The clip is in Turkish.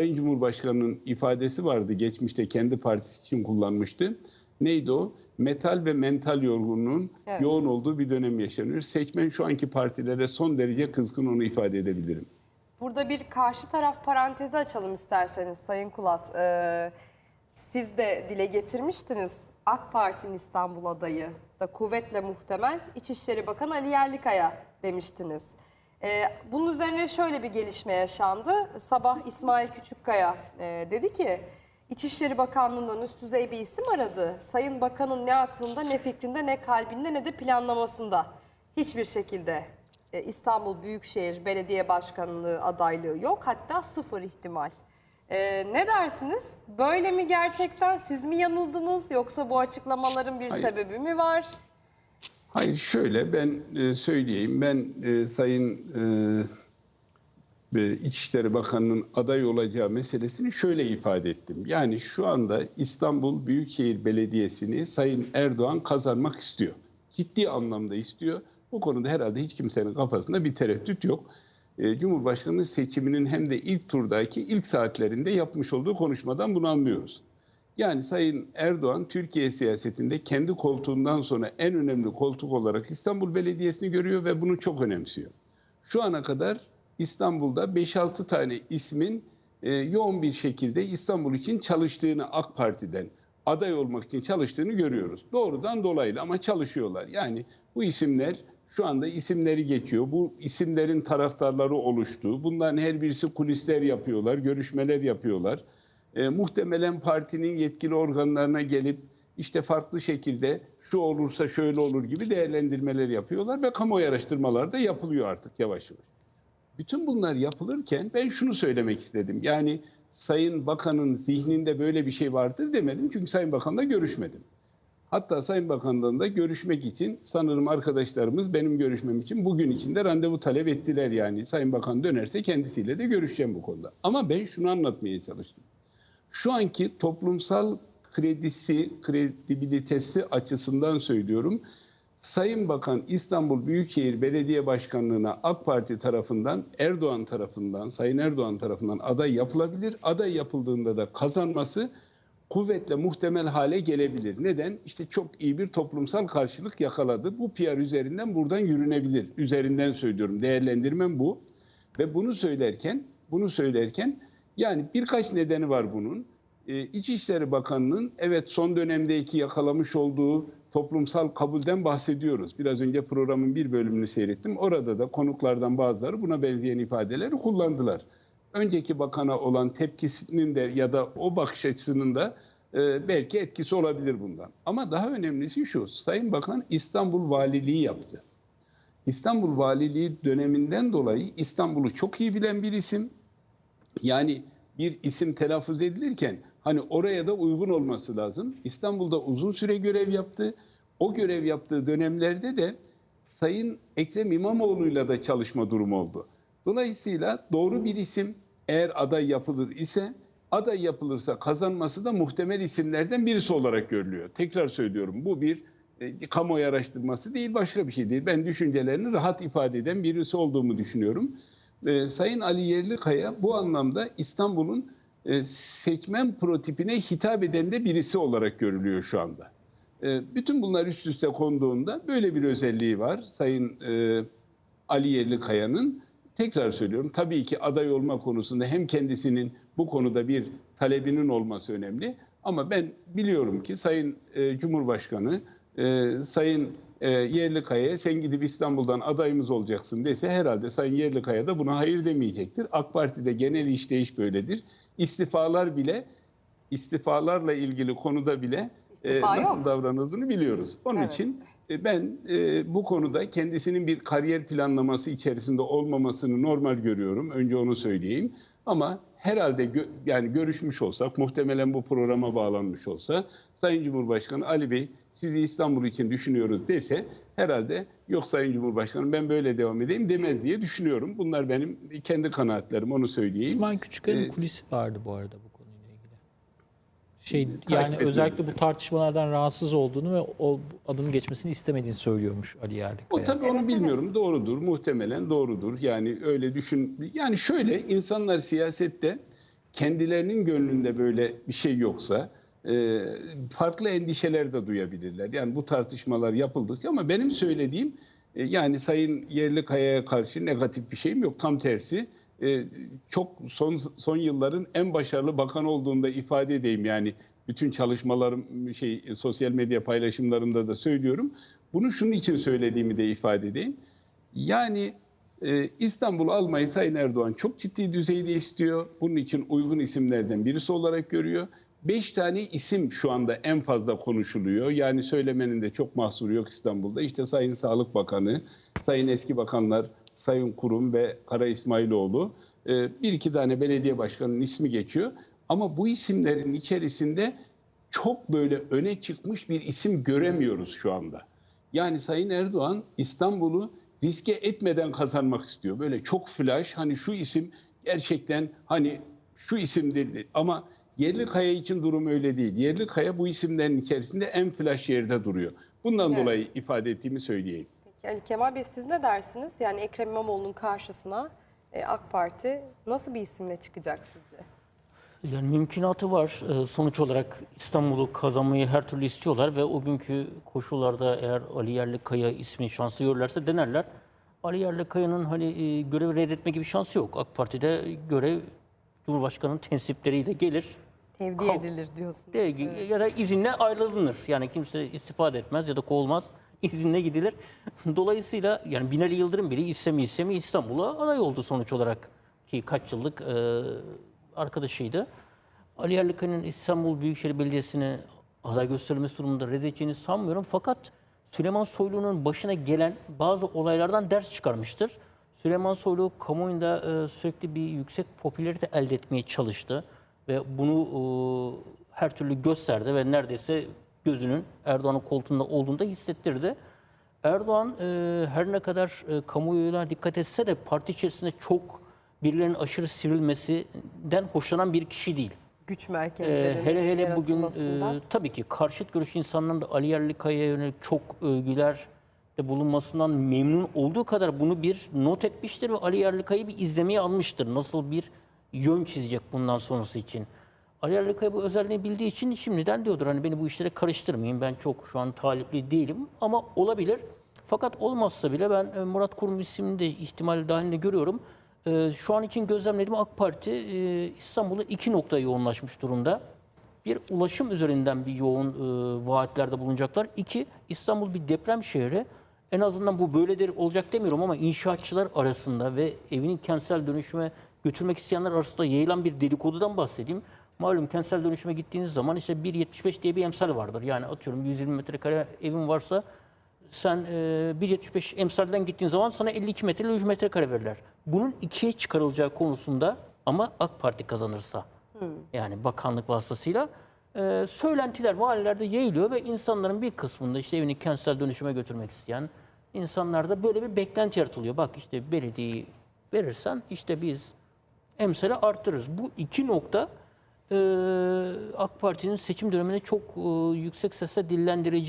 Sayın Cumhurbaşkanı'nın ifadesi vardı geçmişte kendi partisi için kullanmıştı. Neydi o? Metal ve mental yorgunluğun Evet. yoğun olduğu bir dönem yaşanıyor. Seçmen şu anki partilere son derece kızgın onu ifade edebilirim. Burada bir karşı taraf parantezi açalım isterseniz Sayın Kulat. Ee, siz de dile getirmiştiniz AK Parti'nin İstanbul adayı da kuvvetle muhtemel İçişleri Bakanı Ali Yerlikaya demiştiniz. Ee, bunun üzerine şöyle bir gelişme yaşandı. Sabah İsmail Küçükkaya e, dedi ki İçişleri Bakanlığı'ndan üst düzey bir isim aradı. Sayın Bakan'ın ne aklında ne fikrinde ne kalbinde ne de planlamasında hiçbir şekilde e, İstanbul Büyükşehir Belediye Başkanlığı adaylığı yok. Hatta sıfır ihtimal. E, ne dersiniz? Böyle mi gerçekten? Siz mi yanıldınız? Yoksa bu açıklamaların bir Hayır. sebebi mi var? Hayır şöyle ben e, söyleyeyim. Ben e, Sayın e, İçişleri Bakanı'nın aday olacağı meselesini şöyle ifade ettim. Yani şu anda İstanbul Büyükşehir Belediyesi'ni Sayın Erdoğan kazanmak istiyor. Ciddi anlamda istiyor. Bu konuda herhalde hiç kimsenin kafasında bir tereddüt yok. Cumhurbaşkanı seçiminin hem de ilk turdaki ilk saatlerinde yapmış olduğu konuşmadan bunu anlıyoruz. Yani Sayın Erdoğan Türkiye siyasetinde kendi koltuğundan sonra en önemli koltuk olarak İstanbul Belediyesi'ni görüyor ve bunu çok önemsiyor. Şu ana kadar İstanbul'da 5-6 tane ismin e, yoğun bir şekilde İstanbul için çalıştığını AK Parti'den aday olmak için çalıştığını görüyoruz. Doğrudan dolaylı ama çalışıyorlar. Yani bu isimler şu anda isimleri geçiyor. Bu isimlerin taraftarları oluştu. Bunların her birisi kulisler yapıyorlar, görüşmeler yapıyorlar. E, muhtemelen partinin yetkili organlarına gelip işte farklı şekilde şu olursa şöyle olur gibi değerlendirmeler yapıyorlar ve kamuoyu araştırmaları da yapılıyor artık yavaş yavaş. Bütün bunlar yapılırken ben şunu söylemek istedim. Yani Sayın Bakan'ın zihninde böyle bir şey vardır demedim. Çünkü Sayın Bakan'la görüşmedim. Hatta Sayın Bakan'la da görüşmek için sanırım arkadaşlarımız benim görüşmem için bugün içinde randevu talep ettiler yani. Sayın Bakan dönerse kendisiyle de görüşeceğim bu konuda. Ama ben şunu anlatmaya çalıştım. Şu anki toplumsal kredisi, kredibilitesi açısından söylüyorum. Sayın Bakan İstanbul Büyükşehir Belediye Başkanlığı'na AK Parti tarafından, Erdoğan tarafından, Sayın Erdoğan tarafından aday yapılabilir. Aday yapıldığında da kazanması kuvvetle muhtemel hale gelebilir. Neden? İşte çok iyi bir toplumsal karşılık yakaladı. Bu PR üzerinden buradan yürünebilir. Üzerinden söylüyorum. Değerlendirmem bu. Ve bunu söylerken, bunu söylerken yani birkaç nedeni var bunun. Ee, İçişleri Bakanı'nın evet son dönemdeki yakalamış olduğu toplumsal kabulden bahsediyoruz. Biraz önce programın bir bölümünü seyrettim. Orada da konuklardan bazıları buna benzeyen ifadeleri kullandılar. Önceki bakana olan tepkisinin de ya da o bakış açısının da e, belki etkisi olabilir bundan. Ama daha önemlisi şu. Sayın Bakan İstanbul Valiliği yaptı. İstanbul Valiliği döneminden dolayı İstanbul'u çok iyi bilen bir isim. Yani bir isim telaffuz edilirken hani oraya da uygun olması lazım. İstanbul'da uzun süre görev yaptı. O görev yaptığı dönemlerde de Sayın Ekrem İmamoğlu'yla da çalışma durumu oldu. Dolayısıyla doğru bir isim eğer aday yapılır ise aday yapılırsa kazanması da muhtemel isimlerden birisi olarak görülüyor. Tekrar söylüyorum bu bir e, kamuoyu araştırması değil başka bir şey değil. Ben düşüncelerini rahat ifade eden birisi olduğumu düşünüyorum. E, Sayın Ali Yerlikaya bu anlamda İstanbul'un e, seçmen prototipine hitap eden de birisi olarak görülüyor şu anda. E, bütün bunlar üst üste konduğunda böyle bir özelliği var Sayın e, Ali Yerlikaya'nın. Tekrar söylüyorum tabii ki aday olma konusunda hem kendisinin bu konuda bir talebinin olması önemli. Ama ben biliyorum ki Sayın e, Cumhurbaşkanı e, Sayın e, Yerlikaya'ya sen gidip İstanbul'dan adayımız olacaksın dese herhalde Sayın Yerlikaya da buna hayır demeyecektir. AK Parti'de genel işleyiş böyledir. İstifalar bile istifalarla ilgili konuda bile e, nasıl yok. davranıldığını biliyoruz. Onun Evet. için e, ben e, bu konuda kendisinin bir kariyer planlaması içerisinde olmamasını normal görüyorum. Önce onu söyleyeyim. Ama herhalde gö- yani görüşmüş olsak, muhtemelen bu programa bağlanmış olsa, Sayın Cumhurbaşkanı Ali Bey sizi İstanbul için düşünüyoruz dese herhalde yok Sayın Cumhurbaşkanım ben böyle devam edeyim demez diye düşünüyorum. Bunlar benim kendi kanaatlerim onu söyleyeyim. İsmail Küçükkaya'nın Ee, kulisi vardı bu arada bu. Şey yani özellikle bu tartışmalardan rahatsız olduğunu ve o adının geçmesini istemediğini söylüyormuş Ali O Yerlikaya. tabii onu bilmiyorum. evet. Doğrudur. Muhtemelen doğrudur. Yani öyle düşün. Yani şöyle insanlar siyasette kendilerinin gönlünde böyle bir şey yoksa e, farklı endişeler de duyabilirler. Yani bu tartışmalar yapıldıkça ama benim söylediğim e, yani Sayın Yerlikaya'ya karşı negatif bir şeyim yok. Tam tersi e, çok son son yılların en başarılı bakan olduğunda ifade edeyim yani bütün çalışmalarım şey sosyal medya paylaşımlarımda da söylüyorum. Bunu şunun için söylediğimi de ifade edeyim. Yani e, İstanbul'u almayı Sayın Erdoğan çok ciddi düzeyde istiyor. Bunun için uygun isimlerden birisi olarak görüyor. Beş tane isim şu anda en fazla konuşuluyor. Yani söylemenin de çok mahsuru yok İstanbul'da. İşte Sayın Sağlık Bakanı, Sayın eski bakanlar Sayın Kurum ve Kara İsmailoğlu. E, bir iki tane belediye başkanının ismi geçiyor. Ama bu isimlerin içerisinde çok böyle öne çıkmış bir isim göremiyoruz şu anda. Yani Sayın Erdoğan İstanbul'u riske etmeden kazanmak istiyor. Böyle çok flash hani şu isim gerçekten hani şu isim dedi ama Yerlikaya için durum öyle değil. Yerlikaya bu isimlerin içerisinde en flash yerde duruyor. Bundan Evet. dolayı ifade ettiğimi söyleyeyim. Ali Kemal Bey siz ne dersiniz? Yani Ekrem İmamoğlu'nun karşısına e, AK Parti nasıl bir isimle çıkacak sizce? Yani mümkünatı var. Ee, Sonuç olarak İstanbul'u kazanmayı her türlü istiyorlar ve o günkü koşullarda eğer Ali Yerlikaya ismi şansı görürlerse denerler. Ali Yerlikaya'nın hani e, görevi reddetme gibi şansı yok. AK Parti'de görev Cumhurbaşkanı'nın tensipleriyle gelir. Tevdi Kav- edilir diyorsunuz. De, Ya da izinle ayrılınır. Yani kimse istifade etmez ya da kovulmaz. İzinle gidilir. Dolayısıyla yani Binali Yıldırım bile istemi istemi İstanbul'a aday oldu sonuç olarak. Ki kaç yıllık e, arkadaşıydı. Ali Yerlikaya'nın İstanbul Büyükşehir Belediyesi'ne aday gösterilmesi durumunda reddedeceğini sanmıyorum. Fakat Süleyman Soylu'nun başına gelen bazı olaylardan ders çıkarmıştır. Süleyman Soylu kamuoyunda e, sürekli bir yüksek popülarite elde etmeye çalıştı ve bunu e, her türlü gösterdi ve neredeyse gözünün Erdoğan'ın koltuğunda olduğunu da hissettirdi. Erdoğan e, her ne kadar e, kamuoyuna dikkat etse de parti içerisinde çok birilerinin aşırı sivrilmesinden hoşlanan bir kişi değil. Güç merkezlerinin hele hele bugün e, tabii ki karşıt görüş insanların da Ali Yerlikaya'ya yönelik çok övgüler de bulunmasından memnun olduğu kadar bunu bir not etmiştir ve Ali Yerlikaya'yı bir izlemeye almıştır. Nasıl bir yön çizecek bundan sonrası için. Ali Yerlikaya bu özelliğini bildiği için şimdiden diyordur hani beni bu işlere karıştırmayın ben çok şu an talipli değilim ama olabilir. Fakat olmazsa bile ben e, Murat Kurum ismini de ihtimal dahilinde görüyorum. E, Şu an için gözlemlediğim AK Parti e, İstanbul'da iki noktaya yoğunlaşmış durumda. Bir ulaşım üzerinden bir yoğun vaatlerde bulunacaklar. İki İstanbul bir deprem şehri. En azından bu böyledir olacak demiyorum ama inşaatçılar arasında ve evinin kentsel dönüşüme götürmek isteyenler arasında yayılan bir dedikodudan bahsedeyim. Malum kentsel dönüşüme gittiğiniz zaman işte 1.75 diye bir emsal vardır. Yani atıyorum 120 metrekare evin varsa sen e, 1.75 emsalden gittiğin zaman sana 52 metre ile 100 metrekare verirler. Bunun ikiye çıkarılacağı konusunda ama AK Parti kazanırsa yani bakanlık vasıtasıyla e, söylentiler mahallelerde yayılıyor ve insanların bir kısmında işte evini kentsel dönüşüme götürmek isteyen insanlarda böyle bir beklenti yaratılıyor. Bak işte belediyeyi verirsen işte biz emsali arttırırız. Bu iki nokta e, AK Parti'nin seçim döneminde çok yüksek sesle dillendireceği